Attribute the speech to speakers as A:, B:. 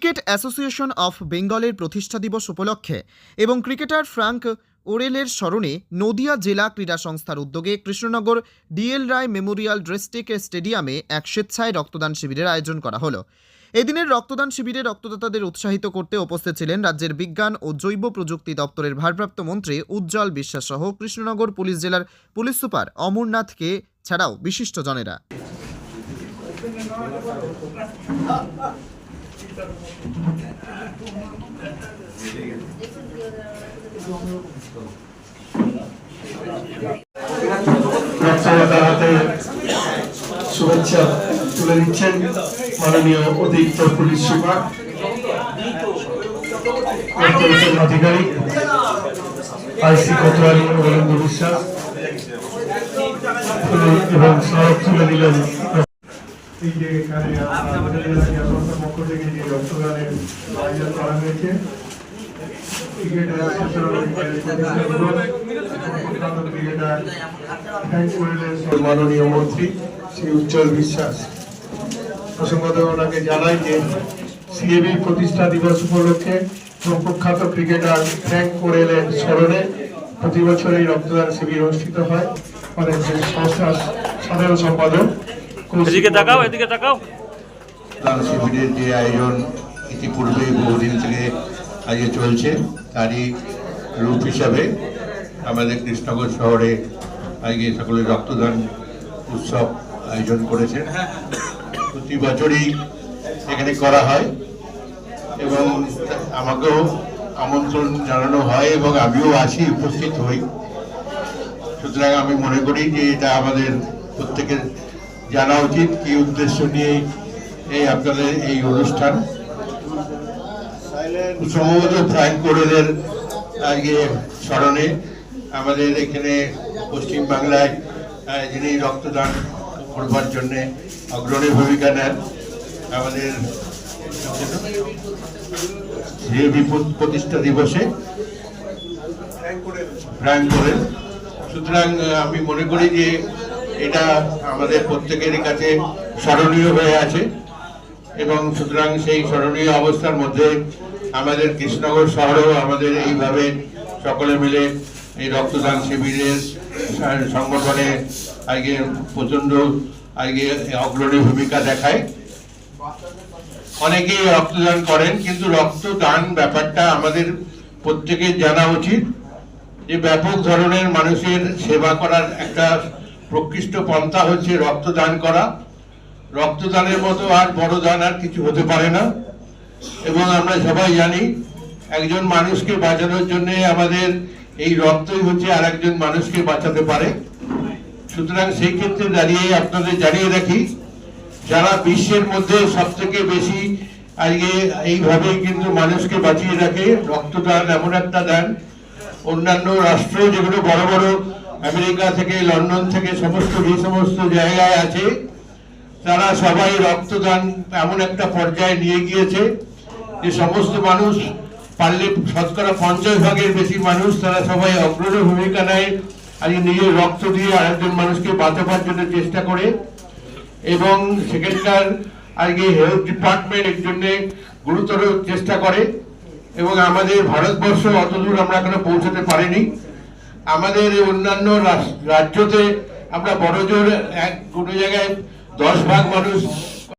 A: Cricket association of বেঙ্গলের প্রতিষ্ঠা দিবস উপলক্ষে এবং ক্রিকেটার ফ্রাঙ্ক ওরেলের স্মরণে নদিয়া জেলা ক্রীড়া সংস্থার উদ্যোগে Krishnanagar DL Roy memorial district স্টেডিয়ামে এক স্বেচ্ছায় রক্তদান শিবিরের আয়োজন করা হলো। এদিনের রক্তদান শিবিরে রক্তদাতাদের উৎসাহিত করতে উপস্থিত ছিলেন রাজ্যের বিজ্ঞান ও জৈব প্রযুক্তি দপ্তরের ভারপ্রাপ্ত মন্ত্রী উজ্জ্বল বিশ্বাস সহ কৃষ্ণনগর পুলিশ জেলার পুলিশ সুপার অমরনাথকে ছাড়াও বিশিষ্টজনেরা।
B: শুভেচ্ছা তুলে দিচ্ছেন মাননীয় অতিরিক্ত পুলিশ সুপার আধিকারিক, আইসি কোতোয়ারি অরবিন্দ বিশ্বাস, এবং স্মারক তুলে দিলেন। এই যে থেকে যে রক্তদানের আয়োজন করা হয়েছে। মাননীয় মন্ত্রী শ্রী উজ্জ্বল বিশ্বাস। প্রসঙ্গত ওনাকে জানাই যে সিএবি প্রতিষ্ঠা দিবস উপলক্ষে প্রখ্যাত ক্রিকেটার ফ্র্যাঙ্ক কোরেলের স্মরণে প্রতি বছর এই রক্তদান শিবির অনুষ্ঠিত হয়। অনেক সংস্থার সাধারণ সম্পাদক
C: এদিকে তাকাও এদিকে তাকাও।
D: রক্তদান শিবিরের যে আয়োজন ইতিপূর্বে বহুদিন থেকে আজকে চলছে তারই রূপ হিসাবে আমাদের কৃষ্ণনগর শহরে আজকে সকলে রক্তদান উৎসব আয়োজন করেছেন। প্রতি বছরই এখানে করা হয় এবং আমাকেও আমন্ত্রণ জানানো হয় এবং আমিও আসি উপস্থিত হই। সুতরাং আমি মনে করি যে এটা আমাদের প্রত্যেকের জানা উচিত কি উদ্দেশ্য নিয়ে এই আপনাদের এই অনুষ্ঠান। সম্ভবত ফ্রাঙ্ক কোরেলের আজকে স্মরণে আমাদের এখানে পশ্চিম বাংলায় যিনি রক্তদান করবার জন্য অগ্রণী ভূমিকা নেন আমাদের প্রতিষ্ঠা দিবসে ফ্রাঙ্ক কোরেল সুতরাং আমি মনে করি যে এটা আমাদের প্রত্যেকের কাছে স্মরণীয় হয়ে আছে। এবং সুতরাং সেই স্মরণীয় অবস্থার মধ্যে আমাদের কৃষ্ণনগর শহরেও আমাদের এইভাবে সকলে মিলে এই রক্তদান শিবিরের সংগঠনে আগে প্রচণ্ড আগে অগ্রণী ভূমিকা দেখায়। অনেকেই রক্তদান করেন, কিন্তু রক্তদান ব্যাপারটা আমাদের প্রত্যেকের জানা উচিত যে ব্যাপক ধরনের মানুষের সেবা করার একটা প্রকৃষ্ট পন্থা হচ্ছে রক্তদান করা। রক্তদানের মতো আর বড় দান আর কিছু হতে পারে না। এবং আমরা সবাই জানি একজন মানুষকে বাঁচানোর জন্য আমাদের এই রক্তই হচ্ছে আর একজন মানুষকে বাঁচাতে পারে। সুতরাং সেই ক্ষেত্রে দাঁড়িয়ে আপনাদের জানিয়ে রাখি, যারা বিশ্বের মধ্যে সব থেকে বেশি আজকে এইভাবেই কিন্তু মানুষকে বাঁচিয়ে রাখে, রক্তদান এমন একটা দান। অন্যান্য রাষ্ট্র যেগুলো বড় বড় আমেরিকা থেকে, লন্ডন থেকে, সমস্ত যে সমস্ত জায়গায় আছে তারা সবাই রক্তদান এমন একটা পর্যায়ে নিয়ে গিয়েছে যে সমস্ত মানুষ পারলে শতকরা পঞ্চাশ ভাগের বেশি মানুষ তারা সবাই অগ্রণী ভূমিকা নেয় আজ নিজের রক্ত দিয়ে আরেকজন মানুষকে বাঁচাবার জন্য চেষ্টা করে। এবং সেখানকার আজকে হেলথ ডিপার্টমেন্ট এর জন্য গুরুতর চেষ্টা করে। এবং আমাদের ভারতবর্ষ অতদূর আমরা এখনও পৌঁছাতে পারিনি। আমাদের অন্যান্য রাজ্যতে আমরা বড় জোর এক কোনো জায়গায় দশ ভাগ মানুষ